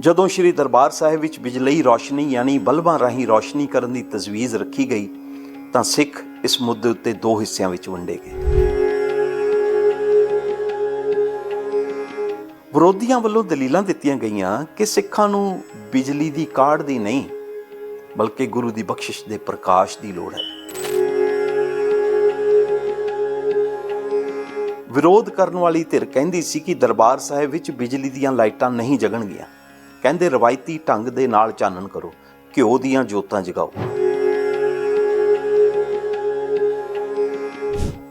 ਜਦੋਂ ਸ੍ਰੀ ਦਰਬਾਰ ਸਾਹਿਬ ਵਿੱਚ ਬਿਜਲਈ ਰੌਸ਼ਨੀ ਯਾਨੀ ਬਲਬਾਂ ਰਾਹੀਂ ਰੌਸ਼ਨੀ ਕਰਨ ਦੀ ਤਜਵੀਜ਼ ਰੱਖੀ ਗਈ, ਤਾਂ ਸਿੱਖ ਇਸ ਮੁੱਦੇ ਉੱਤੇ ਦੋ ਹਿੱਸਿਆਂ ਵਿੱਚ ਵੰਡੇ ਗਏ। ਵਿਰੋਧੀਆਂ ਵੱਲੋਂ ਦਲੀਲਾਂ ਦਿੱਤੀਆਂ ਗਈਆਂ ਕਿ ਸਿੱਖਾਂ ਨੂੰ ਬਿਜਲੀ ਦੀ ਕਾਢ ਦੀ ਨਹੀਂ, ਬਲਕਿ ਗੁਰੂ ਦੀ ਬਖਸ਼ਿਸ਼ ਦੇ ਪ੍ਰਕਾਸ਼ ਦੀ ਲੋੜ ਹੈ। ਵਿਰੋਧ ਕਰਨ ਵਾਲੀ ਧਿਰ ਕਹਿੰਦੀ ਸੀ ਕਿ ਦਰਬਾਰ ਸਾਹਿਬ ਵਿੱਚ ਬਿਜਲੀ ਦੀਆਂ ਲਾਈਟਾਂ ਨਹੀਂ ਜਗਣਗੀਆਂ। ਕਹਿੰਦੇ ਰਵਾਇਤੀ ਢੰਗ ਦੇ ਨਾਲ ਚਾਨਣ ਕਰੋ, ਘਿਓ ਦੀਆਂ ਜੋਤਾਂ ਜਗਾਓ।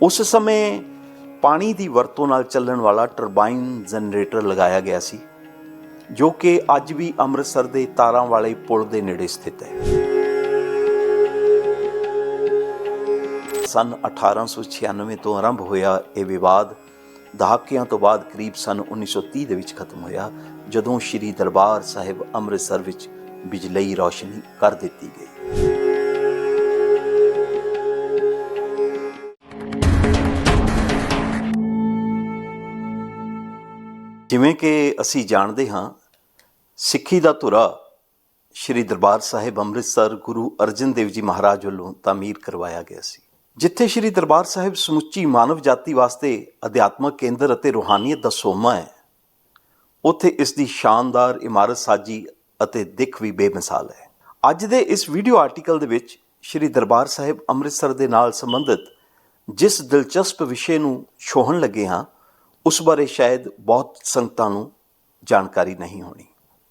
ਉਸ ਸਮੇਂ ਪਾਣੀ ਦੀ ਵਰਤੋਂ ਨਾਲ ਚੱਲਣ ਵਾਲਾ ਟਰਬਾਈਨ ਜਨਰੇਟਰ ਲਗਾਇਆ ਗਿਆ ਸੀ, ਜੋ ਕਿ ਅੱਜ ਵੀ ਅੰਮ੍ਰਿਤਸਰ ਦੇ ਤਾਰਾਂ ਵਾਲੇ ਪੁਲ ਦੇ ਨੇੜੇ ਸਥਿਤ ਹੈ। ਸਨ 1896 ਤੋਂ ਆਰੰਭ ਹੋਇਆ ਇਹ ਵਿਵਾਦ, ਦਹਾਕਿਆਂ ਤੋਂ ਬਾਅਦ ਕਰੀਬ ਸਨ 1930 ਦੇ ਵਿੱਚ ਖਤਮ ਹੋਇਆ ਜਦੋਂ ਸ੍ਰੀ ਦਰਬਾਰ ਸਾਹਿਬ ਅੰਮ੍ਰਿਤਸਰ ਵਿੱਚ ਬਿਜਲਈ ਰੌਸ਼ਨੀ ਕਰ ਦਿੱਤੀ ਗਈ। ਜਿਵੇਂ ਕਿ ਅਸੀਂ ਜਾਣਦੇ ਹਾਂ, ਸਿੱਖੀ ਦਾ ਧੁਰਾ ਸ੍ਰੀ ਦਰਬਾਰ ਸਾਹਿਬ ਅੰਮ੍ਰਿਤਸਰ ਗੁਰੂ ਅਰਜਨ ਦੇਵ ਜੀ ਮਹਾਰਾਜ ਵੱਲੋਂ ਤਾਮੀਰ ਕਰਵਾਇਆ ਗਿਆ ਸੀ। ਜਿੱਥੇ ਸ੍ਰੀ ਦਰਬਾਰ ਸਾਹਿਬ ਸਮੁੱਚੀ ਮਾਨਵ ਜਾਤੀ ਵਾਸਤੇ ਅਧਿਆਤਮਕ ਕੇਂਦਰ ਅਤੇ ਰੂਹਾਨੀਅਤ ਦਾ ਸੋਮਾ ਹੈ ਉੱਥੇ ਇਸ ਦੀ ਸ਼ਾਨਦਾਰ ਇਮਾਰਤ ਸਾਜੀ ਅਤੇ ਦਿੱਖ ਵੀ ਬੇਮਿਸਾਲ ਹੈ। ਅੱਜ ਦੇ ਇਸ ਵੀਡੀਓ ਆਰਟੀਕਲ ਦੇ ਵਿੱਚ ਸ੍ਰੀ ਦਰਬਾਰ ਸਾਹਿਬ ਅੰਮ੍ਰਿਤਸਰ ਦੇ ਨਾਲ ਸੰਬੰਧਿਤ ਜਿਸ ਦਿਲਚਸਪ ਵਿਸ਼ੇ ਨੂੰ ਛੋਹਣ ਲੱਗੇ ਹਾਂ, ਉਸ ਬਾਰੇ ਸ਼ਾਇਦ ਬਹੁਤ ਸੰਗਤਾਂ ਨੂੰ ਜਾਣਕਾਰੀ ਨਹੀਂ ਹੋਣੀ।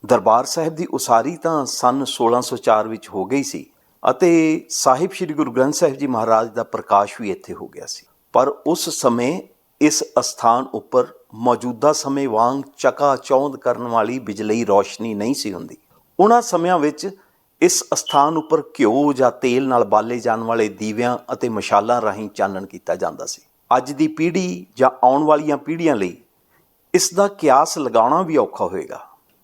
ਦਰਬਾਰ ਸਾਹਿਬ ਦੀ ਉਸਾਰੀ ਤਾਂ ਸਨ 1604 ਵਿੱਚ ਹੋ ਗਈ ਸੀ ਅਤੇ ਸਾਹਿਬ ਸ੍ਰੀ ਗੁਰੂ ਗ੍ਰੰਥ ਸਾਹਿਬ ਜੀ ਮਹਾਰਾਜ ਦਾ ਪ੍ਰਕਾਸ਼ ਵੀ ਇੱਥੇ ਹੋ ਗਿਆ ਸੀ। ਪਰ ਉਸ ਸਮੇਂ ਇਸ ਅਸਥਾਨ ਉੱਪਰ ਮੌਜੂਦਾ ਸਮੇਂ ਵਾਂਗ ਚਕਾ ਚੌਂਦ ਕਰਨ ਵਾਲੀ ਬਿਜਲਈ ਰੌਸ਼ਨੀ ਨਹੀਂ ਸੀ ਹੁੰਦੀ। ਉਹਨਾਂ ਸਮਿਆਂ ਵਿੱਚ ਇਸ ਅਸਥਾਨ ਉੱਪਰ ਘਿਓ ਜਾਂ ਤੇਲ ਨਾਲ ਬਾਲੇ ਜਾਣ ਵਾਲੇ ਦੀਵਿਆਂ ਅਤੇ ਮਸ਼ਾਲਾਂ ਰਾਹੀਂ ਚਾਨਣ ਕੀਤਾ ਜਾਂਦਾ ਸੀ। ਅੱਜ ਦੀ ਪੀੜ੍ਹੀ ਜਾਂ ਆਉਣ ਵਾਲੀਆਂ ਪੀੜ੍ਹੀਆਂ ਲਈ ਇਸ ਦਾ ਕਿਆਸ ਲਗਾਉਣਾ ਵੀ ਔਖਾ ਹੋਏਗਾ।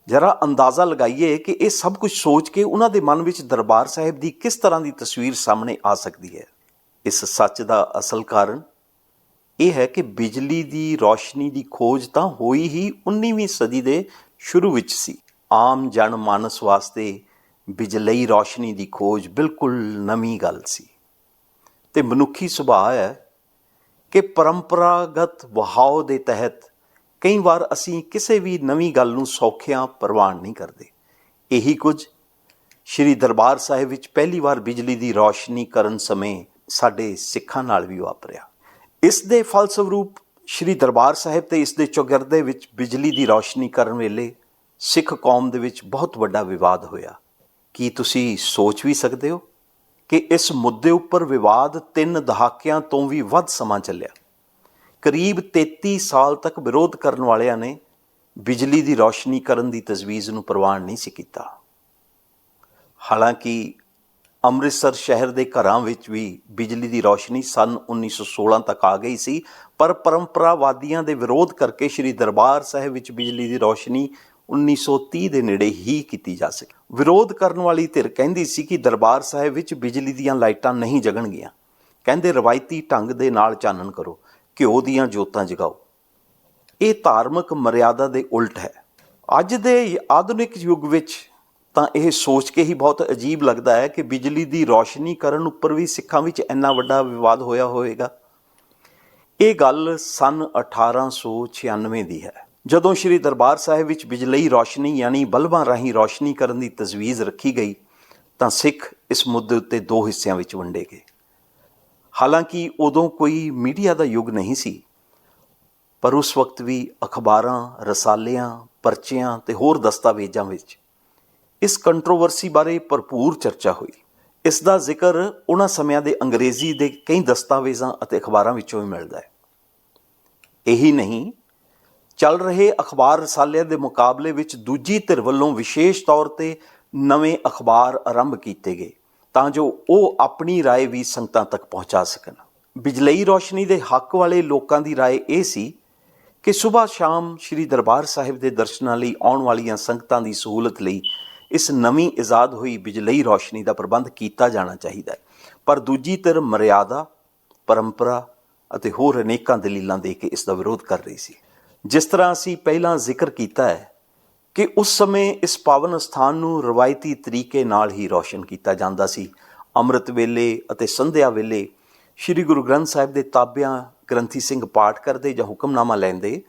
ਜਰਾ ਅੰਦਾਜ਼ਾ ਲਗਾਈਏ ਕਿ ਇਹ ਸਭ ਕੁਝ ਸੋਚ ਕੇ ਉਹਨਾਂ ਦੇ ਮਨ ਵਿੱਚ ਦਰਬਾਰ ਸਾਹਿਬ ਦੀ ਕਿਸ ਤਰ੍ਹਾਂ ਦੀ ਤਸਵੀਰ ਸਾਹਮਣੇ ਆ ਸਕਦੀ ਹੈ। ਇਸ ਸੱਚ ਦਾ ਅਸਲ ਕਾਰਨ ਇਹ ਹੈ ਕਿ ਬਿਜਲੀ ਦੀ ਰੌਸ਼ਨੀ ਦੀ ਖੋਜ ਤਾਂ ਹੋਈ ਹੀ 19ਵੀਂ ਸਦੀ ਦੇ ਸ਼ੁਰੂ ਵਿੱਚ ਸੀ। ਆਮ ਜਨ ਮਾਨਸ ਵਾਸਤੇ ਬਿਜਲਈ ਰੌਸ਼ਨੀ ਦੀ ਖੋਜ ਬਿਲਕੁਲ ਨਵੀਂ ਗੱਲ ਸੀ। ਤੇ ਮਨੁੱਖੀ ਸੁਭਾਅ ਹੈ ਕਿ ਪਰੰਪਰਾਗਤ ਵਹਾਅ ਦੇ ਤਹਿਤ ਕਈ ਵਾਰ ਅਸੀਂ ਕਿਸੇ ਵੀ ਨਵੀਂ ਗੱਲ ਨੂੰ ਸੌਖਿਆਂ ਪ੍ਰਵਾਨ ਨਹੀਂ ਕਰਦੇ। ਇਹੀ ਕੁਝ ਸ਼੍ਰੀ ਦਰਬਾਰ ਸਾਹਿਬ ਵਿੱਚ ਪਹਿਲੀ ਵਾਰ ਬਿਜਲੀ ਦੀ ਰੌਸ਼ਨੀ ਕਰਨ ਸਮੇਂ ਸਾਡੇ ਸਿੱਖਾਂ ਨਾਲ ਵੀ ਵਾਪਰਿਆ। ਇਸ ਦੇ ਫਲਸਰੂਪ ਸ਼੍ਰੀ ਦਰਬਾਰ ਸਾਹਿਬ ਤੇ ਇਸ ਦੇ ਚੌਗਿਰਦੇ ਵਿੱਚ ਬਿਜਲੀ ਦੀ ਰੌਸ਼ਨੀ ਕਰਨ ਵੇਲੇ ਸਿੱਖ ਕੌਮ ਦੇ ਵਿੱਚ ਬਹੁਤ ਵੱਡਾ ਵਿਵਾਦ ਹੋਇਆ। ਕੀ ਤੁਸੀਂ ਸੋਚ ਵੀ ਸਕਦੇ ਹੋ ਕਿ ਇਸ ਮੁੱਦੇ ਉੱਪਰ ਵਿਵਾਦ ਤਿੰਨ ਦਹਾਕਿਆਂ ਤੋਂ ਵੀ ਵੱਧ ਸਮਾਂ ਚੱਲਿਆ? ਕਰੀਬ 33 ਸਾਲ ਤੱਕ ਵਿਰੋਧ ਕਰਨ ਵਾਲਿਆਂ ਨੇ ਬਿਜਲੀ ਦੀ ਰੌਸ਼ਨੀ ਕਰਨ ਦੀ ਤਜਵੀਜ਼ ਨੂੰ ਪ੍ਰਵਾਨ ਨਹੀਂ ਸੀ ਕੀਤਾ। ਹਾਲਾਂਕਿ ਅੰਮ੍ਰਿਤਸਰ ਸ਼ਹਿਰ ਦੇ ਘਰਾਂ ਵਿੱਚ ਵੀ ਬਿਜਲੀ ਦੀ ਰੌਸ਼ਨੀ ਸਨ 1916 ਤੱਕ ਆ ਗਈ ਸੀ, ਪਰ ਪਰੰਪਰਾਵਾਦੀਆਂ ਦੇ ਵਿਰੋਧ ਕਰਕੇ ਸ੍ਰੀ ਦਰਬਾਰ ਸਾਹਿਬ ਵਿੱਚ ਬਿਜਲੀ ਦੀ ਰੌਸ਼ਨੀ 1930 ਦੇ ਨੇੜੇ ਹੀ ਕੀਤੀ ਜਾ ਸਕੀ। ਵਿਰੋਧ ਕਰਨ ਵਾਲੀ ਧਿਰ ਕਹਿੰਦੀ ਸੀ ਕਿ ਦਰਬਾਰ ਸਾਹਿਬ ਵਿੱਚ ਬਿਜਲੀ ਦੀਆਂ ਲਾਈਟਾਂ ਨਹੀਂ ਜਗਣਗੀਆਂ। ਕਹਿੰਦੇ, ਰਵਾਇਤੀ ਢੰਗ ਦੇ ਨਾਲ ਚਾਨਣ ਕਰੋ, ਘਿਓ ਦੀਆਂ ਜੋਤਾਂ ਜਗਾਓ। ਇਹ ਧਾਰਮਿਕ ਮਰਿਆਦਾ ਦੇ ਉਲਟ ਹੈ। ਅੱਜ ਦੇ ਆਧੁਨਿਕ ਯੁੱਗ ਵਿੱਚ ਤਾਂ ਇਹ ਸੋਚ ਕੇ ਹੀ ਬਹੁਤ ਅਜੀਬ ਲੱਗਦਾ ਹੈ ਕਿ ਬਿਜਲੀ ਦੀ ਰੌਸ਼ਨੀ ਕਰਨ ਉੱਪਰ ਵੀ ਸਿੱਖਾਂ ਵਿੱਚ ਇੰਨਾ ਵੱਡਾ ਵਿਵਾਦ ਹੋਇਆ ਹੋਵੇਗਾ। ਇਹ ਗੱਲ ਸਨ 1896 ਦੀ ਹੈ। ਜਦੋਂ ਸ੍ਰੀ ਦਰਬਾਰ ਸਾਹਿਬ ਵਿੱਚ ਬਿਜਲਈ ਰੌਸ਼ਨੀ ਯਾਨੀ ਬਲਬਾਂ ਰਾਹੀਂ ਰੌਸ਼ਨੀ ਕਰਨ ਦੀ ਤਜਵੀਜ਼ ਰੱਖੀ ਗਈ, ਤਾਂ ਸਿੱਖ ਇਸ ਮੁੱਦੇ ਉੱਤੇ ਦੋ ਹਿੱਸਿਆਂ ਵਿੱਚ ਵੰਡੇ ਗਏ। ਹਾਲਾਂਕਿ ਉਦੋਂ ਕੋਈ ਮੀਡੀਆ ਦਾ ਯੁੱਗ ਨਹੀਂ ਸੀ, ਪਰ ਉਸ ਵਕਤ ਵੀ ਅਖਬਾਰਾਂ, ਰਸਾਲਿਆਂ, ਪਰਚਿਆਂ ਤੇ ਹੋਰ ਦਸਤਾਵੇਜ਼ਾਂ ਵਿੱਚ ਇਸ ਕੰਟਰੋਵਰਸੀ ਬਾਰੇ ਭਰਪੂਰ ਚਰਚਾ ਹੋਈ ਇਸ ਦਾ ਜ਼ਿਕਰ ਉਹਨਾਂ ਸਮਿਆਂ ਦੇ ਅੰਗਰੇਜ਼ੀ ਦੇ ਕਈ ਦਸਤਾਵੇਜ਼ਾਂ ਅਤੇ ਅਖਬਾਰਾਂ ਵਿੱਚੋਂ ਵੀ ਮਿਲਦਾ ਹੈ ਇਹੀ ਨਹੀਂ ਚੱਲ ਰਹੇ ਅਖਬਾਰ ਰਸਾਲਿਆਂ ਦੇ ਮੁਕਾਬਲੇ ਵਿੱਚ ਦੂਜੀ ਧਿਰ ਵੱਲੋਂ ਵਿਸ਼ੇਸ਼ ਤੌਰ ਤੇ ਨਵੇਂ ਅਖਬਾਰ ਆਰੰਭ ਕੀਤੇ ਗਏ ਤਾਂ ਜੋ ਉਹ ਆਪਣੀ رائے ਵੀ ਸੰਗਤਾਂ ਤੱਕ ਪਹੁੰਚਾ ਸਕਣ ਬਿਜਲਈ ਰੋਸ਼ਨੀ ਦੇ ਹੱਕ ਵਾਲੇ ਲੋਕਾਂ ਦੀ رائے ਇਹ ਸੀ ਕਿ ਸਵੇਰ ਸ਼ਾਮ ਸ੍ਰੀ ਦਰਬਾਰ ਸਾਹਿਬ ਦੇ ਦਰਸ਼ਨਾਂ ਲਈ ਆਉਣ ਵਾਲੀਆਂ ਸੰਗਤਾਂ ਦੀ ਸਹੂਲਤ ਲਈ ਇਸ ਨਵੀਂ ਇਜਾਦ ਹੋਈ ਬਿਜਲਈ ਰੋਸ਼ਨੀ ਦਾ ਪ੍ਰਬੰਧ ਕੀਤਾ ਜਾਣਾ ਚਾਹੀਦਾ ਹੈ। ਪਰ ਦੂਜੀ ਧਿਰ ਮਰਿਆਦਾ, ਪਰੰਪਰਾ ਅਤੇ ਹੋਰ ਅਨੇਕਾਂ ਦਲੀਲਾਂ ਦੇ ਕੇ ਇਸ ਦਾ ਵਿਰੋਧ ਕਰ ਰਹੀ ਸੀ। ਜਿਸ ਤਰ੍ਹਾਂ ਅਸੀਂ ਪਹਿਲਾਂ ਜ਼ਿਕਰ ਕੀਤਾ ਹੈ ਕਿ ਉਸ ਸਮੇਂ ਇਸ ਪਾਵਨ ਸਥਾਨ ਨੂੰ ਰਵਾਇਤੀ ਤਰੀਕੇ ਨਾਲ ਹੀ ਰੌਸ਼ਨ ਕੀਤਾ ਜਾਂਦਾ ਸੀ। ਅੰਮ੍ਰਿਤ ਵੇਲੇ ਅਤੇ ਸੰਧਿਆ ਵੇਲੇ ਸ੍ਰੀ ਗੁਰੂ ਗ੍ਰੰਥ ਸਾਹਿਬ ਦੇ ਤਾਬਿਆਂ ਗ੍ਰੰਥੀ ਸਿੰਘ ਪਾਠ ਕਰਦੇ ਜਾਂ ਹੁਕਮਨਾਮਾ ਲੈਂਦੇ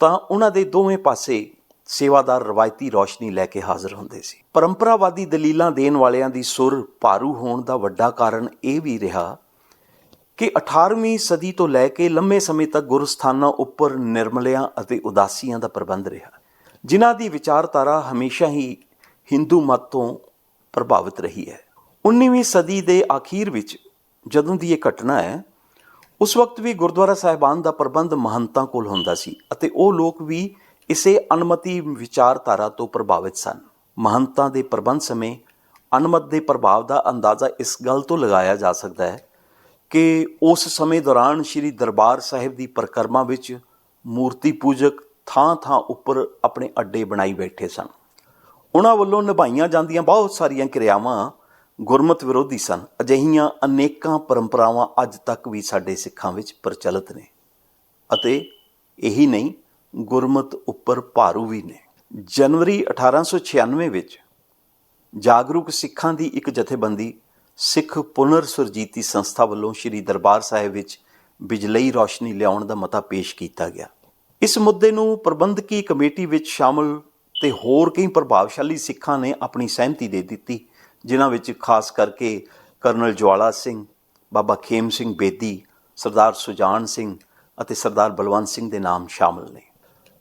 ਤਾਂ ਉਹਨਾਂ ਦੇ ਦੋਵੇਂ ਪਾਸੇ ਸੇਵਾਦਾਰ ਰਵਾਇਤੀ ਰੌਸ਼ਨੀ ਲੈ ਕੇ ਹਾਜ਼ਰ ਹੁੰਦੇ ਸੀ। ਪਰੰਪਰਾਵਾਦੀ ਦਲੀਲਾਂ ਦੇਣ ਵਾਲਿਆਂ ਦੀ ਸੁਰ ਭਾਰੂ ਹੋਣ ਦਾ ਵੱਡਾ ਕਾਰਨ ਇਹ ਵੀ ਰਿਹਾ ਕਿ 18ਵੀਂ ਸਦੀ ਤੋਂ ਲੈ ਕੇ ਲੰਮੇ ਸਮੇਂ ਤੱਕ ਗੁਰਸਥਾਨਾਂ ਉੱਪਰ ਨਿਰਮਲਿਆਂ ਅਤੇ ਉਦਾਸੀਆਂ ਦਾ ਪ੍ਰਬੰਧ ਰਿਹਾ। ਜਿਨ੍ਹਾਂ ਦੀ ਵਿਚਾਰਧਾਰਾ ਹਮੇਸ਼ਾ ਹੀ ਹਿੰਦੂ ਮਤ ਤੋਂ ਪ੍ਰਭਾਵਿਤ ਰਹੀ ਹੈ। 19ਵੀਂ ਸਦੀ ਦੇ ਆਖੀਰ ਵਿੱਚ ਜਦੋਂ ਦੀ ਇਹ ਘਟਨਾ ਹੈ, ਉਸ ਵਕਤ ਵੀ ਗੁਰਦੁਆਰਾ ਸਾਹਿਬਾਨ ਦਾ ਪ੍ਰਬੰਧ ਮਹੰਤਾਂ ਕੋਲ ਹੁੰਦਾ ਸੀ ਅਤੇ ਉਹ ਲੋਕ ਵੀ ਇਸੇ ਅਨਮਤੀ ਵਿਚਾਰਧਾਰਾ ਤੋਂ ਪ੍ਰਭਾਵਿਤ ਸਨ। ਮਹੰਤਾਂ ਦੇ ਪ੍ਰਬੰਧ ਸਮੇਂ ਅਨਮਤ ਦੇ ਪ੍ਰਭਾਵ ਦਾ ਅੰਦਾਜ਼ਾ ਇਸ ਗੱਲ ਤੋਂ ਲਗਾਇਆ ਜਾ ਸਕਦਾ ਹੈ ਕਿ ਉਸ ਸਮੇਂ ਦੌਰਾਨ ਸ੍ਰੀ ਦਰਬਾਰ ਸਾਹਿਬ ਦੀ ਪਰਿਕਰਮਾ ਵਿੱਚ ਮੂਰਤੀ ਪੂਜਕ ਥਾਂ-ਥਾਂ ਉੱਪਰ ਆਪਣੇ ਅੱਡੇ ਬਣਾਈ ਬੈਠੇ ਸਨ। ਉਹਨਾਂ ਵੱਲੋਂ ਨਿਭਾਈਆਂ ਜਾਂਦੀਆਂ ਬਹੁਤ ਸਾਰੀਆਂ ਕਿਰਿਆਵਾਂ ਗੁਰਮਤ ਵਿਰੋਧੀ ਸਨ। ਅਜਿਹੀਆਂ ਅਨੇਕਾਂ ਪਰੰਪਰਾਵਾਂ ਅੱਜ ਤੱਕ ਵੀ ਸਾਡੇ ਸਿੱਖਾਂ ਵਿੱਚ ਪ੍ਰਚਲਿਤ ਨੇ। ਅਤੇ ਇਹੀ ਨਹੀਂ ਗੁਰਮਤ ਉੱਪਰ ਭਾਰੂ ਵੀ ਨੇ। ਜਨਵਰੀ 1896 ਵਿੱਚ ਜਾਗਰੂਕ ਸਿੱਖਾਂ ਦੀ ਇੱਕ ਜਥੇਬੰਦੀ ਸਿੱਖ ਪੁਨਰ ਸੁਰਜੀਤੀ ਸੰਸਥਾ ਵੱਲੋਂ ਸ੍ਰੀ ਦਰਬਾਰ ਸਾਹਿਬ ਵਿੱਚ ਬਿਜਲਈ ਰੌਸ਼ਨੀ ਲਿਆਉਣ ਦਾ ਮਤਾ ਪੇਸ਼ ਕੀਤਾ ਗਿਆ। ਇਸ ਮੁੱਦੇ ਨੂੰ ਪ੍ਰਬੰਧਕੀ ਕਮੇਟੀ ਵਿੱਚ ਸ਼ਾਮਲ ਤੇ ਹੋਰ ਕਈ ਪ੍ਰਭਾਵਸ਼ਾਲੀ ਸਿੱਖਾਂ ਨੇ ਆਪਣੀ ਸਹਿਮਤੀ ਦੇ ਦਿੱਤੀ, ਜਿਨ੍ਹਾਂ ਵਿੱਚ ਖਾਸ ਕਰਕੇ ਕਰਨਲ ਜਵਾਲਾ ਸਿੰਘ, ਬਾਬਾ ਖੇਮ ਸਿੰਘ ਬੇਦੀ, ਸਰਦਾਰ ਸੁਜਾਨ ਸਿੰਘ ਅਤੇ ਸਰਦਾਰ ਬਲਵੰਤ ਸਿੰਘ ਦੇ ਨਾਮ ਸ਼ਾਮਲ ਨੇ।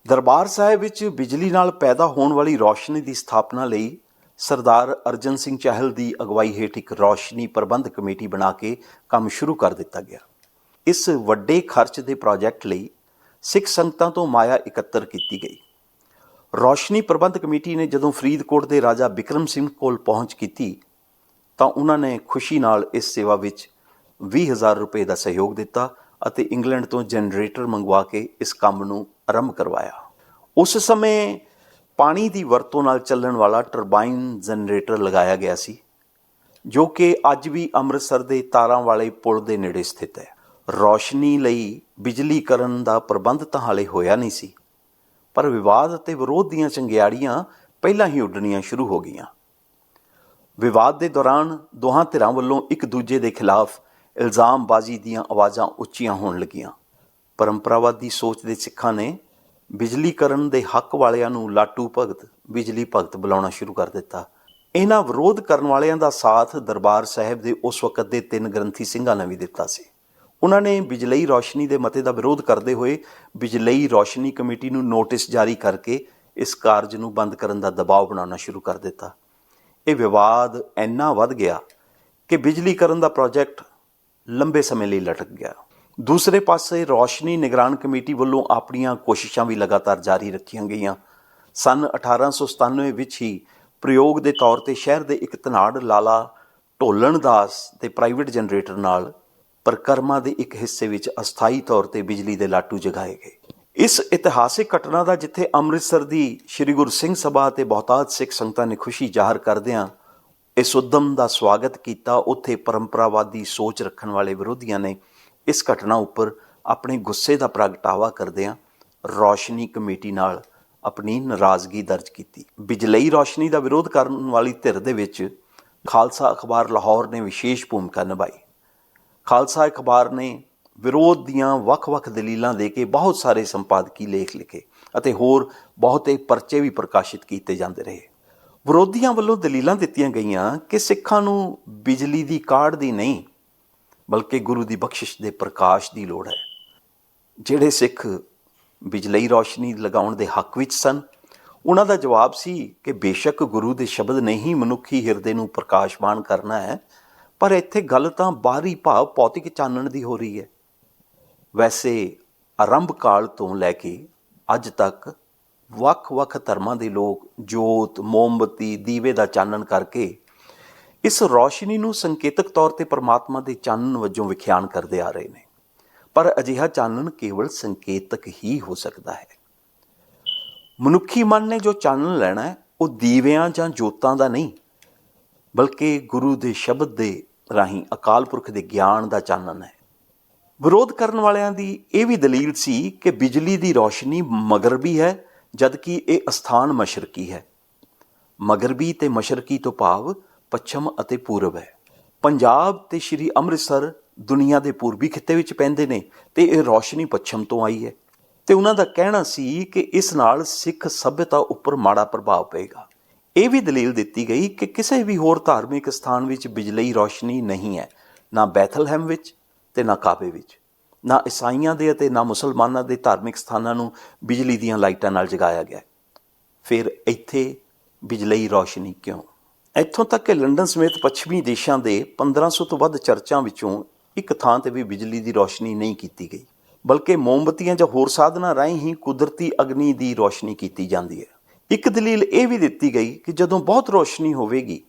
ਦਰਬਾਰ ਸਾਹਿਬ ਵਿੱਚ ਬਿਜਲੀ ਨਾਲ ਪੈਦਾ ਹੋਣ ਵਾਲੀ ਰੌਸ਼ਨੀ ਦੀ ਸਥਾਪਨਾ ਲਈ ਸਰਦਾਰ ਅਰਜਨ ਸਿੰਘ ਚਾਹਲ ਦੀ ਅਗਵਾਈ ਹੇਠ ਇੱਕ ਰੌਸ਼ਨੀ ਪ੍ਰਬੰਧ ਕਮੇਟੀ ਬਣਾ ਕੇ ਕੰਮ ਸ਼ੁਰੂ ਕਰ ਦਿੱਤਾ ਗਿਆ। ਇਸ ਵੱਡੇ ਖਰਚ ਦੇ ਪ੍ਰੋਜੈਕਟ ਲਈ ਸਿੱਖ ਸੰਗਤਾਂ ਤੋਂ ਮਾਇਆ ਇਕੱਤਰ ਕੀਤੀ ਗਈ। ਰੌਸ਼ਨੀ ਪ੍ਰਬੰਧ ਕਮੇਟੀ ਨੇ ਜਦੋਂ ਫਰੀਦਕੋਟ ਦੇ ਰਾਜਾ ਬਿਕਰਮ ਸਿੰਘ ਕੋਲ ਪਹੁੰਚ ਕੀਤੀ, ਤਾਂ ਉਹਨਾਂ ਨੇ ਖੁਸ਼ੀ ਨਾਲ ਇਸ ਸੇਵਾ ਵਿੱਚ 20000 ਰੁਪਏ ਦਾ ਸਹਿਯੋਗ ਦਿੱਤਾ ਅਤੇ ਇੰਗਲੈਂਡ ਤੋਂ ਜਨਰੇਟਰ ਮੰਗਵਾ ਕੇ ਇਸ ਕੰਮ ਨੂੰ ਆਰੰਭ ਕਰਵਾਇਆ। ਉਸ ਸਮੇਂ ਪਾਣੀ ਦੀ ਵਰਤੋਂ ਨਾਲ ਚੱਲਣ ਵਾਲਾ ਟਰਬਾਈਨ ਜਨਰੇਟਰ ਲਗਾਇਆ ਗਿਆ ਸੀ, ਜੋ ਕਿ ਅੱਜ ਵੀ ਅੰਮ੍ਰਿਤਸਰ ਦੇ ਤਾਰਾਂ ਵਾਲੇ ਪੁਲ ਦੇ ਨੇੜੇ ਸਥਿਤ ਹੈ। ਰੌਸ਼ਨੀ ਲਈ ਬਿਜਲੀ ਕਰਨ ਦਾ ਪ੍ਰਬੰਧ ਤਾਂ ਹਾਲੇ ਹੋਇਆ ਨਹੀਂ ਸੀ, ਪਰ ਵਿਵਾਦ ਅਤੇ ਵਿਰੋਧ ਦੀਆਂ ਚੰਗਿਆੜੀਆਂ ਪਹਿਲਾਂ ਹੀ ਉੱਡਣੀਆਂ ਸ਼ੁਰੂ ਹੋ ਗਈਆਂ। ਵਿਵਾਦ ਦੇ ਦੌਰਾਨ ਦੋਹਾਂ ਧਿਰਾਂ ਵੱਲੋਂ ਇੱਕ ਦੂਜੇ ਦੇ ਖਿਲਾਫ ਇਲਜ਼ਾਮਬਾਜ਼ੀ ਦੀਆਂ ਆਵਾਜ਼ਾਂ ਉੱਚੀਆਂ ਹੋਣ ਲੱਗੀਆਂ। ਪਰੰਪਰਾਵਾਦੀ ਸੋਚ ਦੇ ਸਿੱਖਾਂ ਨੇ ਬਿਜਲੀਕਰਨ ਦੇ ਹੱਕ ਵਾਲਿਆਂ ਨੂੰ ਲਾਟੂ ਭਗਤ, ਬਿਜਲੀ ਭਗਤ ਬੁਲਾਉਣਾ ਸ਼ੁਰੂ ਕਰ ਦਿੱਤਾ। ਇਹਨਾਂ ਵਿਰੋਧ ਕਰਨ ਵਾਲਿਆਂ ਦਾ ਸਾਥ ਦਰਬਾਰ ਸਾਹਿਬ ਦੇ ਉਸ ਵਕਤ ਦੇ ਤਿੰਨ ਗ੍ਰੰਥੀ ਸਿੰਘਾਂ ਨੇ ਵੀ ਦਿੱਤਾ ਸੀ। ਉਹਨਾਂ ਨੇ ਬਿਜਲਈ ਰੌਸ਼ਨੀ ਦੇ ਮਤੇ ਦਾ ਵਿਰੋਧ ਕਰਦੇ ਹੋਏ ਬਿਜਲਈ ਰੌਸ਼ਨੀ ਕਮੇਟੀ ਨੂੰ ਨੋਟਿਸ ਜਾਰੀ ਕਰਕੇ ਇਸ ਕਾਰਜ ਨੂੰ ਬੰਦ ਕਰਨ ਦਾ ਦਬਾਅ ਬਣਾਉਣਾ ਸ਼ੁਰੂ ਕਰ ਦਿੱਤਾ। ਇਹ ਵਿਵਾਦ ਇੰਨਾ ਵੱਧ ਗਿਆ ਕਿ ਬਿਜਲੀਕਰਨ ਦਾ ਪ੍ਰੋਜੈਕਟ ਲੰਬੇ ਸਮੇਂ ਲਈ ਲਟਕ ਗਿਆ। ਦੂਸਰੇ ਪਾਸੇ ਰੌਸ਼ਨੀ ਨਿਗਰਾਨ ਕਮੇਟੀ ਵੱਲੋਂ ਆਪਣੀਆਂ ਕੋਸ਼ਿਸ਼ਾਂ ਵੀ ਲਗਾਤਾਰ ਜਾਰੀ ਰੱਖੀਆਂ ਗਈਆਂ। ਸਨ 1897 ਵਿੱਚ ਹੀ ਪ੍ਰਯੋਗ ਦੇ ਤੌਰ ਤੇ ਸ਼ਹਿਰ ਦੇ ਇੱਕ ਧਨਾੜ ਲਾਲਾ ਢੋਲਣ ਦਾਸ ਦੇ ਪ੍ਰਾਈਵੇਟ ਜਨਰੇਟਰ ਨਾਲ ਪਰਕਰਮਾ ਦੇ ਇੱਕ ਹਿੱਸੇ ਵਿੱਚ ਅਸਥਾਈ ਤੌਰ ਤੇ ਬਿਜਲੀ ਦੇ ਲਾਟੂ ਜਗਾਏ ਗਏ। ਇਸ ਇਤਿਹਾਸਿਕ ਘਟਨਾ ਦਾ ਜਿੱਥੇ ਅੰਮ੍ਰਿਤਸਰ ਦੀ ਸ੍ਰੀ ਗੁਰੂ ਸਿੰਘ ਸਭਾ ਤੇ ਬਹੁਤਾਤ ਸਿੱਖ ਸੰਗਤਾਂ ਨੇ ਖੁਸ਼ੀ ਜ਼ਾਹਰ ਕਰਦਿਆਂ ਇਸ ਉਦਮ ਦਾ ਸਵਾਗਤ ਕੀਤਾ, ਉੱਥੇ ਪਰੰਪਰਾਵਾਦੀ ਸੋਚ ਰੱਖਣ ਵਾਲੇ ਵਿਰੋਧੀਆਂ ਨੇ ਇਸ ਘਟਨਾ ਉੱਪਰ ਆਪਣੇ ਗੁੱਸੇ ਦਾ ਪ੍ਰਗਟਾਵਾ ਕਰਦਿਆਂ ਰੌਸ਼ਨੀ ਕਮੇਟੀ ਨਾਲ ਆਪਣੀ ਨਾਰਾਜ਼ਗੀ ਦਰਜ ਕੀਤੀ। ਬਿਜਲਈ ਰੌਸ਼ਨੀ ਦਾ ਵਿਰੋਧ ਕਰਨ ਵਾਲੀ ਧਿਰ ਦੇ ਵਿੱਚ ਖਾਲਸਾ ਅਖਬਾਰ ਲਾਹੌਰ ਨੇ ਵਿਸ਼ੇਸ਼ ਭੂਮਿਕਾ ਨਿਭਾਈ। ਖਾਲਸਾ ਅਖਬਾਰ ਨੇ ਵਿਰੋਧ ਦੀਆਂ ਵੱਖ-ਵੱਖ ਦਲੀਲਾਂ ਦੇ ਕੇ ਬਹੁਤ ਸਾਰੇ ਸੰਪਾਦਕੀ ਲੇਖ ਲਿਖੇ ਅਤੇ ਹੋਰ ਬਹੁਤੇ ਪਰਚੇ ਵੀ ਪ੍ਰਕਾਸ਼ਿਤ ਕੀਤੇ ਜਾਂਦੇ ਰਹੇ। ਵਿਰੋਧੀਆਂ ਵੱਲੋਂ ਦਲੀਲਾਂ ਦਿੱਤੀਆਂ ਗਈਆਂ ਕਿ ਸਿੱਖਾਂ ਨੂੰ ਬਿਜਲੀ ਦੀ ਕਾਢ ਦੀ ਨਹੀਂ, ਬਲਕਿ ਗੁਰੂ ਦੀ ਬਖਸ਼ਿਸ਼ ਦੇ ਪ੍ਰਕਾਸ਼ ਦੀ ਲੋੜ ਹੈ। ਜਿਹੜੇ ਸਿੱਖ ਬਿਜਲਈ ਰੌਸ਼ਨੀ ਲਗਾਉਣ ਦੇ ਹੱਕ ਵਿੱਚ ਸਨ, ਉਹਨਾਂ ਦਾ ਜਵਾਬ ਸੀ ਕਿ ਬੇਸ਼ੱਕ ਗੁਰੂ ਦੇ ਸ਼ਬਦ ਨੇ ਹੀ ਮਨੁੱਖੀ ਹਿਰਦੇ ਨੂੰ ਪ੍ਰਕਾਸ਼ਮਾਨ ਕਰਨਾ ਹੈ, ਪਰ ਇੱਥੇ ਗੱਲ ਤਾਂ ਬਾਹਰੀ ਭਾਵ ਭੌਤਿਕ ਚਾਨਣ ਦੀ ਹੋ ਰਹੀ ਹੈ। ਵੈਸੇ ਆਰੰਭ ਕਾਲ ਤੋਂ ਲੈ ਕੇ ਅੱਜ ਤੱਕ ਵੱਖ-ਵੱਖ ਧਰਮਾਂ ਦੇ ਲੋਕ ਜੋਤ, ਮੋਮਬਤੀ, ਦੀਵੇ ਦਾ ਚਾਨਣ ਕਰਕੇ ਇਸ ਰੌਸ਼ਨੀ ਨੂੰ ਸੰਕੇਤਕ ਤੌਰ ਤੇ ਪਰਮਾਤਮਾ ਦੇ ਚਾਨਣ ਵਜੋਂ ਵਿਖਿਆਨ ਕਰਦੇ ਆ ਰਹੇ ਨੇ। ਪਰ ਅਜਿਹਾ ਚਾਨਣ ਕੇਵਲ ਸੰਕੇਤਕ ਹੀ ਹੋ ਸਕਦਾ ਹੈ। ਮਨੁੱਖੀ ਮਨ ਨੇ ਜੋ ਚਾਨਣ ਲੈਣਾ ਹੈ, ਉਹ ਦੀਵਿਆਂ ਜਾਂ ਜੋਤਾਂ ਦਾ ਨਹੀਂ, ਬਲਕਿ ਗੁਰੂ ਦੇ ਸ਼ਬਦ ਦੇ ਰਾਹੀਂ ਅਕਾਲ ਪੁਰਖ ਦੇ ਗਿਆਨ ਦਾ ਚਾਨਣ ਹੈ। ਵਿਰੋਧ ਕਰਨ ਵਾਲਿਆਂ ਦੀ ਇਹ ਵੀ ਦਲੀਲ ਸੀ ਕਿ ਬਿਜਲੀ ਦੀ ਰੌਸ਼ਨੀ ਮਗਰਬੀ ਹੈ ਜਦਕਿ ਇਹ ਅਸਥਾਨ ਮਸ਼ਰਕੀ ਹੈ। ਮਗਰਬੀ ਤੇ ਮਸ਼ਰਕੀ ਤੋਂ ਭਾਵ ਪੱਛਮ ਅਤੇ ਪੂਰਬ ਹੈ। ਪੰਜਾਬ ਤੇ ਸ਼੍ਰੀ ਅੰਮ੍ਰਿਤਸਰ ਦੁਨੀਆ ਦੇ ਪੂਰਬੀ ਖਿੱਤੇ ਵਿੱਚ ਪੈਂਦੇ ਨੇ ਤੇ ਇਹ ਰੌਸ਼ਨੀ ਪੱਛਮ ਤੋਂ ਆਈ ਹੈ। ਤੇ ਉਹਨਾਂ ਦਾ ਕਹਿਣਾ ਸੀ ਕਿ ਇਸ ਨਾਲ ਸਿੱਖ ਸਭਿਅਤਾ ਉੱਪਰ ਮਾੜਾ ਪ੍ਰਭਾਵ ਪਏਗਾ। ਇਹ ਵੀ ਦਲੀਲ ਦਿੱਤੀ ਗਈ ਕਿ ਕਿਸੇ ਵੀ ਹੋਰ ਧਾਰਮਿਕ ਸਥਾਨ ਵਿੱਚ ਬਿਜਲਈ ਰੌਸ਼ਨੀ ਨਹੀਂ ਹੈ, ਨਾ ਬੈਥਲਹੈਮ ਵਿੱਚ ਤੇ ਨਾ ਕਾਬੇ ਵਿੱਚ। ਨਾ ਈਸਾਈਆਂ ਦੇ ਅਤੇ ਨਾ ਮੁਸਲਮਾਨਾਂ ਦੇ ਧਾਰਮਿਕ ਸਥਾਨਾਂ ਨੂੰ ਬਿਜਲੀ ਦੀਆਂ ਲਾਈਟਾਂ ਨਾਲ ਜਗਾਇਆ ਗਿਆ ਫਿਰ ਇੱਥੇ ਬਿਜਲਈ ਰੌਸ਼ਨੀ ਕਿਉਂ? ਇੱਥੋਂ ਤੱਕ ਕਿ ਲੰਡਨ ਸਮੇਤ ਪੱਛਮੀ ਦੇਸ਼ਾਂ ਦੇ 1500 ਤੋਂ ਵੱਧ ਚਰਚਾਂ ਵਿੱਚੋਂ ਇੱਕ ਥਾਂ ਤੇ ਵੀ ਬਿਜਲੀ ਦੀ ਰੌਸ਼ਨੀ ਨਹੀਂ ਕੀਤੀ ਗਈ, ਬਲਕਿ ਮੋਮਬਤੀਆਂ ਜਾਂ ਹੋਰ ਸਾਧਨਾਂ ਰਾਹੀਂ ਹੀ ਕੁਦਰਤੀ ਅਗਨੀ ਦੀ ਰੌਸ਼ਨੀ ਕੀਤੀ ਜਾਂਦੀ ਹੈ। ਇੱਕ ਦਲੀਲ ਇਹ ਵੀ ਦਿੱਤੀ ਗਈ ਕਿ ਜਦੋਂ ਬਹੁਤ ਰੌਸ਼ਨੀ ਹੋਵੇਗੀ,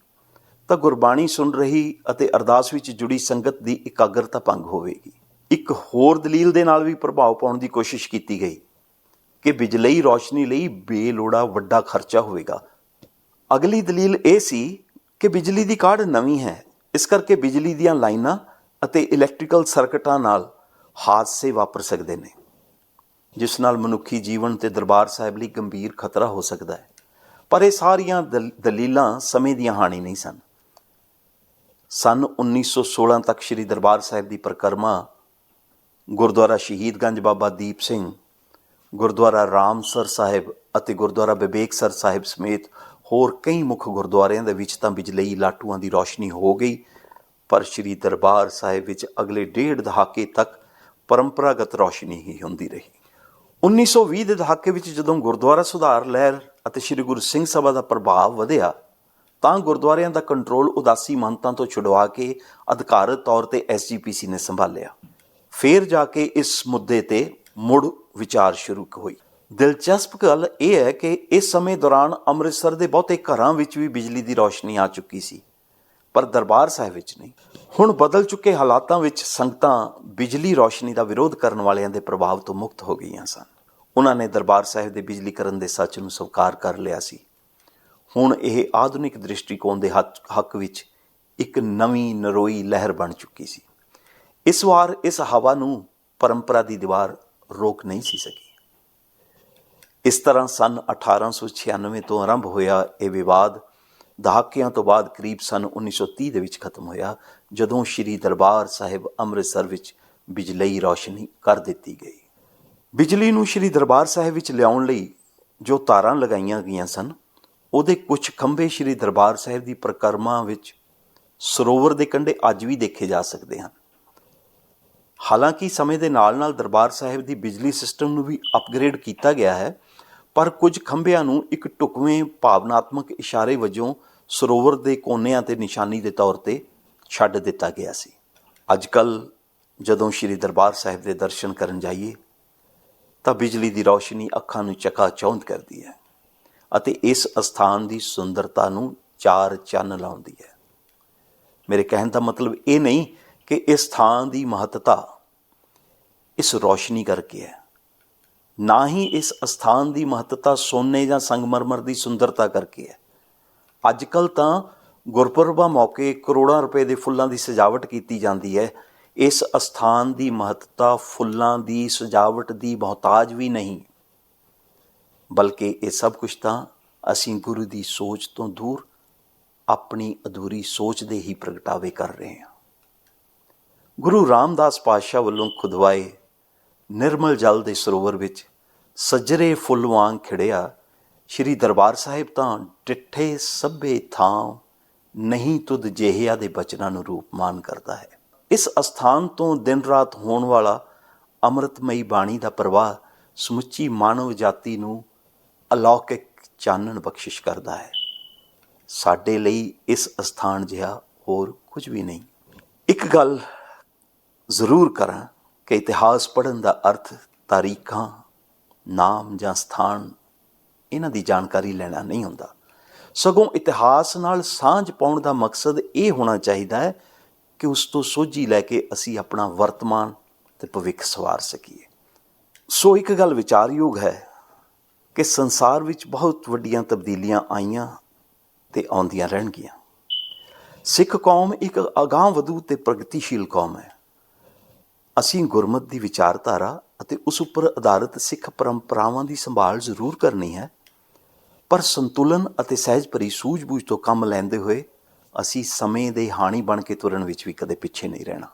ਤਾਂ ਗੁਰਬਾਣੀ ਸੁਣ ਰਹੀ ਅਤੇ ਅਰਦਾਸ ਵਿੱਚ ਜੁੜੀ ਸੰਗਤ ਦੀ ਇਕਾਗਰਤਾ ਭੰਗ ਹੋਵੇਗੀ। ਇੱਕ ਹੋਰ ਦਲੀਲ ਦੇ ਨਾਲ ਵੀ ਪ੍ਰਭਾਵ ਪਾਉਣ ਦੀ ਕੋਸ਼ਿਸ਼ ਕੀਤੀ ਗਈ ਕਿ ਬਿਜਲਈ ਰੌਸ਼ਨੀ ਲਈ ਬੇਲੋੜਾ ਵੱਡਾ ਖਰਚਾ ਹੋਵੇਗਾ। ਅਗਲੀ ਦਲੀਲ ਇਹ ਸੀ ਕਿ ਬਿਜਲੀ ਦੀ ਕਾਢ ਨਵੀਂ ਹੈ। ਇਸ ਕਰਕੇ ਬਿਜਲੀ ਦੀਆਂ ਲਾਈਨਾਂ ਅਤੇ ਇਲੈਕਟ੍ਰੀਕਲ ਸਰਕਟਾਂ ਨਾਲ ਹਾਦਸੇ ਵਾਪਰ ਸਕਦੇ ਨੇ, ਜਿਸ ਨਾਲ ਮਨੁੱਖੀ ਜੀਵਨ ਤੇ ਦਰਬਾਰ ਸਾਹਿਬ ਲਈ ਗੰਭੀਰ ਖਤਰਾ ਹੋ ਸਕਦਾ ਹੈ। ਪਰ ਇਹ ਸਾਰੀਆਂ ਦਲ- ਦਲੀਲਾਂ ਸਮੇਂ ਦੀਆਂ ਹਾਣੀ ਨਹੀਂ ਸਨ। ਸਨ 1916 ਤੱਕ ਸ੍ਰੀ ਦਰਬਾਰ ਸਾਹਿਬ ਦੀ ਪਰਿਕਰਮਾ ਗੁਰਦੁਆਰਾ ਸ਼ਹੀਦਗੰਜ ਬਾਬਾ ਦੀਪ ਸਿੰਘ, ਗੁਰਦੁਆਰਾ ਰਾਮਸਰ ਸਾਹਿਬ ਅਤੇ ਗੁਰਦੁਆਰਾ ਬਿਬੇਕਸਰ ਸਾਹਿਬ ਸਮੇਤ ਹੋਰ ਕਈ ਮੁੱਖ ਗੁਰਦੁਆਰਿਆਂ ਦੇ ਵਿੱਚ ਤਾਂ ਬਿਜਲਈ ਲਾਟੂਆਂ ਦੀ ਰੌਸ਼ਨੀ ਹੋ ਗਈ। ਪਰ ਸ੍ਰੀ ਦਰਬਾਰ ਸਾਹਿਬ ਵਿੱਚ ਅਗਲੇ ਡੇਢ ਦਹਾਕੇ ਤੱਕ ਪਰੰਪਰਾਗਤ ਰੌਸ਼ਨੀ ਹੀ ਹੁੰਦੀ ਰਹੀ। 1920 ਦੇ ਦਹਾਕੇ ਵਿੱਚ ਜਦੋਂ ਗੁਰਦੁਆਰਾ ਸੁਧਾਰ ਲਹਿਰ ਅਤੇ ਸ੍ਰੀ ਗੁਰੂ ਸਿੰਘ ਸਭਾ ਦਾ ਪ੍ਰਭਾਵ ਵਧਿਆ, ਤਾਂ ਗੁਰਦੁਆਰਿਆਂ ਦਾ ਕੰਟਰੋਲ ਉਦਾਸੀ ਮਹੰਤਾਂ ਤੋਂ ਛੁਡਵਾ ਕੇ ਅਧਿਕਾਰਤ ਤੌਰ ਤੇ ਐਸਜੀਪੀਸੀ ਨੇ ਸੰਭਾਲਿਆ। ਫਿਰ ਜਾ ਕੇ ਇਸ ਮੁੱਦੇ ਤੇ ਮੁੜ ਵਿਚਾਰ ਸ਼ੁਰੂ ਹੋਈ। ਦਿਲਚਸਪ ਗੱਲ ਇਹ ਹੈ ਕਿ ਇਸ ਸਮੇਂ ਦੌਰਾਨ ਅੰਮ੍ਰਿਤਸਰ ਦੇ ਬਹੁਤੇ ਘਰਾਂ ਵਿੱਚ ਵੀ ਬਿਜਲੀ ਦੀ ਰੌਸ਼ਨੀ ਆ ਚੁੱਕੀ ਸੀ, ਪਰ ਦਰਬਾਰ ਸਾਹਿਬ ਵਿੱਚ ਨਹੀਂ। ਹੁਣ ਬਦਲ ਚੁੱਕੇ ਹਾਲਾਤਾਂ ਵਿੱਚ ਸੰਗਤਾਂ ਬਿਜਲੀ ਰੌਸ਼ਨੀ ਦਾ ਵਿਰੋਧ ਕਰਨ ਵਾਲਿਆਂ ਦੇ ਪ੍ਰਭਾਵ ਤੋਂ ਮੁਕਤ ਹੋ ਗਈਆਂ ਸਨ। ਉਹਨਾਂ ਨੇ ਦਰਬਾਰ ਸਾਹਿਬ ਦੇ ਬਿਜਲੀਕਰਨ ਦੇ ਸੱਚ ਨੂੰ ਸਵੀਕਾਰ ਕਰ ਲਿਆ ਸੀ। ਹੁਣ ਇਹ ਆਧੁਨਿਕ ਦ੍ਰਿਸ਼ਟੀਕੋਣ ਦੇ ਹੱਕ ਹੱਕ ਵਿੱਚ ਇੱਕ ਨਵੀਂ ਨਰੋਈ ਲਹਿਰ ਬਣ ਚੁੱਕੀ ਸੀ। ਇਸ ਵਾਰ ਇਸ ਹਵਾ ਨੂੰ ਪਰੰਪਰਾ ਦੀ ਦੀਵਾਰ ਰੋਕ ਨਹੀਂ ਸੀ ਸਕੀ। ਇਸ ਤਰ੍ਹਾਂ ਸਨ 1896 ਤੋਂ ਆਰੰਭ ਹੋਇਆ ਇਹ ਵਿਵਾਦ, ਦਹਾਕਿਆਂ ਤੋਂ ਬਾਅਦ ਕਰੀਬ ਸਨ 1930 ਦੇ ਵਿੱਚ ਖਤਮ ਹੋਇਆ, ਜਦੋਂ ਸ੍ਰੀ ਦਰਬਾਰ ਸਾਹਿਬ ਅੰਮ੍ਰਿਤਸਰ ਵਿੱਚ ਬਿਜਲਈ ਰੌਸ਼ਨੀ ਕਰ ਦਿੱਤੀ ਗਈ। ਬਿਜਲੀ ਨੂੰ ਸ੍ਰੀ ਦਰਬਾਰ ਸਾਹਿਬ ਵਿੱਚ ਲਿਆਉਣ ਲਈ ਜੋ ਤਾਰਾਂ ਲਗਾਈਆਂ ਗਈਆਂ ਸਨ, ਉਹਦੇ ਕੁਝ ਖੰਭੇ ਸ੍ਰੀ ਦਰਬਾਰ ਸਾਹਿਬ ਦੀ ਪ੍ਰਕਰਮਾ ਵਿੱਚ ਸਰੋਵਰ ਦੇ ਕੰਢੇ ਅੱਜ ਵੀ ਦੇਖੇ ਜਾ ਸਕਦੇ ਹਨ। ਹਾਲਾਂਕਿ ਸਮੇਂ ਦੇ ਨਾਲ-ਨਾਲ ਦਰਬਾਰ ਸਾਹਿਬ ਦੀ ਬਿਜਲੀ ਸਿਸਟਮ ਨੂੰ ਵੀ ਅਪਗ੍ਰੇਡ ਕੀਤਾ ਗਿਆ ਹੈ, ਪਰ ਕੁਝ ਖੰਭਿਆਂ ਨੂੰ ਇੱਕ ਢੁਕਵੇਂ ਭਾਵਨਾਤਮਕ ਇਸ਼ਾਰੇ ਵਜੋਂ ਸਰੋਵਰ ਦੇ ਕੋਨਿਆਂ ਤੇ ਨਿਸ਼ਾਨੀ ਦੇ ਤੌਰ ਤੇ ਛੱਡ ਦਿੱਤਾ ਗਿਆ ਸੀ। ਅੱਜਕੱਲ ਜਦੋਂ ਸ੍ਰੀ ਦਰਬਾਰ ਸਾਹਿਬ ਦੇ ਦਰਸ਼ਨ ਕਰਨ ਜਾਈਏ, ਤਾਂ ਬਿਜਲੀ ਦੀ ਰੌਸ਼ਨੀ ਅੱਖਾਂ ਨੂੰ ਚਕਾਚੌਂਧ ਕਰਦੀ ਹੈ ਅਤੇ ਇਸ ਅਸਥਾਨ ਦੀ ਸੁੰਦਰਤਾ ਨੂੰ ਚਾਰ ਚੰਨ ਲਾਉਂਦੀ ਹੈ। ਮੇਰੇ ਕਹਿਣ ਦਾ ਮਤਲਬ ਇਹ ਨਹੀਂ ਕਿ ਇਸ ਥਾਂ ਦੀ ਮਹੱਤਤਾ ਇਸ ਰੌਸ਼ਨੀ ਕਰਕੇ ਹੈ। ਨਾ ਹੀ ਇਸ ਅਸਥਾਨ ਦੀ ਮਹੱਤਤਾ ਸੋਨੇ ਜਾਂ ਸੰਗਮਰਮਰ ਦੀ ਸੁੰਦਰਤਾ ਕਰਕੇ ਹੈ। ਅੱਜ ਕੱਲ ਤਾਂ ਗੁਰਪੁਰਬਾ ਮੌਕੇ ਕਰੋੜਾਂ ਰੁਪਏ ਦੇ ਫੁੱਲਾਂ ਦੀ ਸਜਾਵਟ ਕੀਤੀ ਜਾਂਦੀ ਹੈ। ਇਸ ਅਸਥਾਨ ਦੀ ਮਹੱਤਤਾ ਫੁੱਲਾਂ ਦੀ ਸਜਾਵਟ ਦੀ ਬਹੁਤਾਜ ਵੀ ਨਹੀਂ। ਬਲਕਿ ਇਹ ਸਭ ਕੁਝ ਤਾਂ ਅਸੀਂ ਗੁਰੂ ਦੀ ਸੋਚ ਤੋਂ ਦੂਰ ਆਪਣੀ ਅਧੂਰੀ ਸੋਚ ਦੇ ਹੀ ਪ੍ਰਗਟਾਵੇ ਕਰ ਰਹੇ ਹਾਂ। ਗੁਰੂ ਰਾਮਦਾਸ ਪਾਤਸ਼ਾਹ ਵੱਲੋਂ ਖੁਦਵਾਏ ਨਿਰਮਲ ਜਲ ਦੇ ਸਰੋਵਰ ਵਿੱਚ ਸੱਜਰੇ ਫੁੱਲ ਵਾਂਗ ਖਿੜਿਆ, ਸ਼੍ਰੀ ਦਰਬਾਰ ਸਾਹਿਬ ਤਾਂ ਡਿੱਠੇ ਸਭੇ ਥਾਂ ਨਹੀਂ ਤੁਧ ਜਿਹਿਆ ਦੇ ਬਚਨਾਂ ਨੂੰ ਰੂਪਮਾਨ ਕਰਦਾ ਹੈ। ਇਸ ਅਸਥਾਨ ਤੋਂ ਦਿਨ ਰਾਤ ਹੋਣ ਵਾਲਾ ਅੰਮ੍ਰਿਤਮਈ ਬਾਣੀ ਦਾ ਪ੍ਰਵਾਹ ਸਮੁੱਚੀ ਮਾਨਵ ਜਾਤੀ ਨੂੰ ਅਲੌਕਿਕ ਚਾਨਣ ਬਖਸ਼ਿਸ਼ ਕਰਦਾ ਹੈ। ਸਾਡੇ ਲਈ ਇਸ ਅਸਥਾਨ ਜਿਹਾ ਹੋਰ ਕੁਝ ਵੀ ਨਹੀਂ। ਇੱਕ ਗੱਲ ਜ਼ਰੂਰ ਕਰਾਂ ਕਿ ਇਤਿਹਾਸ ਪੜ੍ਹਨ ਦਾ ਅਰਥ ਤਾਰੀਖਾਂ, ਨਾਮ ਜਾਂ ਸਥਾਨ, ਇਹਨਾਂ ਦੀ ਜਾਣਕਾਰੀ ਲੈਣਾ ਨਹੀਂ ਹੁੰਦਾ। ਸਗੋਂ ਇਤਿਹਾਸ ਨਾਲ ਸਾਂਝ ਪਾਉਣ ਦਾ ਮਕਸਦ ਇਹ ਹੋਣਾ ਚਾਹੀਦਾ ਹੈ ਕਿ ਉਸ ਤੋਂ ਸੋਝੀ ਲੈ ਕੇ ਅਸੀਂ ਆਪਣਾ ਵਰਤਮਾਨ ਤੇ ਭਵਿੱਖ ਸਵਾਰ ਸਕੀਏ। ਸੋ ਇੱਕ ਗੱਲ ਵਿਚਾਰਯੋਗ ਹੈ ਕਿ ਸੰਸਾਰ ਵਿੱਚ ਬਹੁਤ ਵੱਡੀਆਂ ਤਬਦੀਲੀਆਂ ਆਈਆਂ ਤੇ ਆਉਂਦੀਆਂ ਰਹਿਣਗੀਆਂ। ਸਿੱਖ ਕੌਮ ਇੱਕ ਅਗਾਂਹ ਵਧੂ ਤੇ ਪ੍ਰਗਤੀਸ਼ੀਲ ਕੌਮ ਹੈ। ਅਸੀਂ ਗੁਰਮਤ ਦੀ ਵਿਚਾਰਧਾਰਾ ਅਤੇ ਉਸ ਉੱਪਰ ਆਧਾਰਿਤ ਸਿੱਖ ਪਰੰਪਰਾਵਾਂ ਦੀ ਸੰਭਾਲ ਜ਼ਰੂਰ ਕਰਨੀ ਹੈ। ਪਰ ਸੰਤੁਲਨ ਅਤੇ ਸਹਿਜ ਭਰੀ ਸੂਝ-ਬੂਝ ਤੋਂ ਕੰਮ ਲੈਂਦੇ ਹੋਏ ਅਸੀਂ ਸਮੇਂ ਦੇ ਹਾਣੀ ਬਣ ਕੇ ਤੁਰਨ ਵਿੱਚ ਵੀ ਕਦੇ ਪਿੱਛੇ ਨਹੀਂ ਰਹਿਣਾ।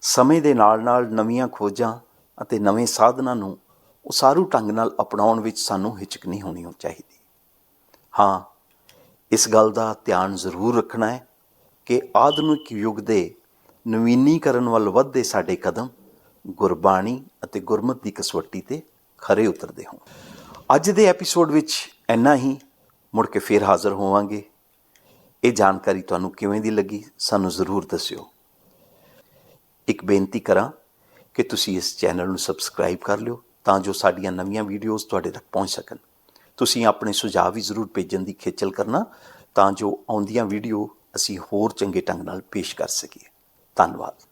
ਸਮੇਂ ਦੇ ਨਾਲ-ਨਾਲ ਨਵੀਆਂ ਖੋਜਾਂ ਅਤੇ ਨਵੇਂ ਸਾਧਨਾਂ ਨੂੰ ਉਸਾਰੂ ਢੰਗ ਨਾਲ ਅਪਣਾਉਣ ਵਿੱਚ ਸਾਨੂੰ ਹਿਚਕ ਨਹੀਂ ਹੋਣੀ ਚਾਹੀਦੀ। ਹਾਂ, ਇਸ ਗੱਲ ਦਾ ਧਿਆਨ ਜ਼ਰੂਰ ਰੱਖਣਾ ਹੈ ਕਿ ਆਧੁਨਿਕ ਯੁੱਗ ਦੇ ਨਵੀਨੀਕਰਨ ਵੱਲ ਵੱਧਦੇ ਸਾਡੇ ਕਦਮ, ਗੁਰਬਾਣੀ ਅਤੇ ਗੁਰਮਤ ਦੀ ਕਸਵੱਟੀ ਤੇ ਖਰੇ ਉਤਰਦੇ ਹੋਣ। ਅੱਜ ਦੇ ਐਪੀਸੋਡ ਵਿੱਚ ਇੰਨਾ ਹੀ। ਮੁੜ ਕੇ ਫੇਰ ਹਾਜ਼ਰ ਹੋਵਾਂਗੇ। ਇਹ ਜਾਣਕਾਰੀ ਤੁਹਾਨੂੰ ਕਿਵੇਂ ਦੀ ਲੱਗੀ, ਸਾਨੂੰ ਜ਼ਰੂਰ ਦੱਸਿਓ। ਇੱਕ ਬੇਨਤੀ ਕਰਾਂ ਕਿ ਤੁਸੀਂ ਇਸ ਚੈਨਲ ਨੂੰ ਸਬਸਕ੍ਰਾਈਬ ਕਰ ਲਿਓ ਤਾਂ ਜੋ ਸਾਡੀਆਂ ਨਵੀਆਂ ਵੀਡੀਓਜ਼ ਤੁਹਾਡੇ ਤੱਕ ਪਹੁੰਚ ਸਕਣ। ਤੁਸੀਂ ਆਪਣੇ ਸੁਝਾਅ ਵੀ ਜ਼ਰੂਰ ਭੇਜਣ ਦੀ ਖੇਚਲ ਕਰਨਾ ਤਾਂ ਜੋ ਆਉਂਦੀਆਂ ਵੀਡੀਓ ਅਸੀਂ ਹੋਰ ਚੰਗੇ ਢੰਗ ਨਾਲ ਪੇਸ਼ ਕਰ ਸਕੀਏ। ਧੰਨਵਾਦ।